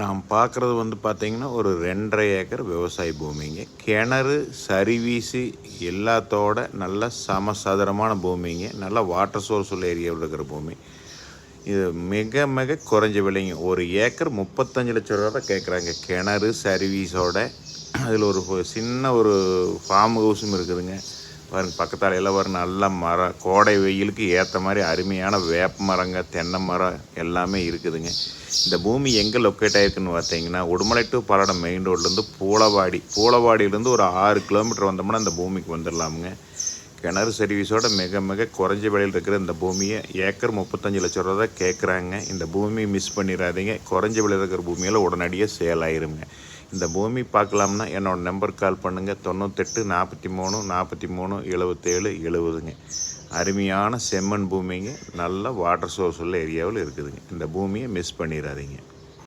நாம் பார்க்குறது வந்து பார்த்திங்கன்னா ஒரு ரெண்டரை ஏக்கர் விவசாய பூமிங்க. கிணறு சரிவீசு எல்லாத்தோட நல்ல சமசதுரமான பூமிங்க. நல்ல வாட்டர் சோர்ஸ் உள்ள ஏரியாவில் இருக்கிற பூமி. இது மிக மிக குறைஞ்ச விலைங்க. ஒரு ஏக்கர் முப்பத்தஞ்சு லட்ச ரூபா தான் கேட்குறாங்க. கிணறு சர்வீஸோட அதில் ஒரு சின்ன ஒரு ஃபார்ம் ஹவுஸும் இருக்குதுங்க. பாருங்க பக்கத்தால் எல்லாம் வர நல்ல மரம். கோடை வெயிலுக்கு ஏற்ற மாதிரி அருமையான வேப்ப மரங்க தென்னை மரம் எல்லாமே இருக்குதுங்க. இந்த பூமி எங்கே லொக்கேட் ஆகிருக்குன்னு பார்த்தீங்கன்னா உடுமலை டு பல்லடம் மெயின் ரோட்லேருந்து பூளவாடி. பூளவாடியிலேருந்து ஒரு ஆறு கிலோமீட்டர் வந்தோம்னா இந்த பூமிக்கு வந்துடலாமுங்க கிணறு சர்வீஸோட மிக மிக குறைஞ்ச விலையில் இருக்கிற இந்த பூமியை ஏக்கர் முப்பத்தஞ்சு லட்ச ரூபா தான் கேட்குறாங்க இந்த பூமியை மிஸ் பண்ணிடாதீங்க. குறைஞ்ச விலையில் இருக்கிற பூமியில் உடனடியாக சேல் ஆயிருங்க. இந்த பூமி பார்க்கலாம்னா என்னோடய நம்பர் கால் பண்ணுங்கள் தொண்ணூத்தெட்டு நாற்பத்தி மூணு நாற்பத்தி மூணு எழுபத்தேழு எழுபதுங்க அருமையான செம்மண் பூமிங்க. நல்ல வாட்டர் சோர்ஸ் உள்ள ஏரியாவில் இருக்குதுங்க. இந்த பூமியை மிஸ் பண்ணிடாதீங்க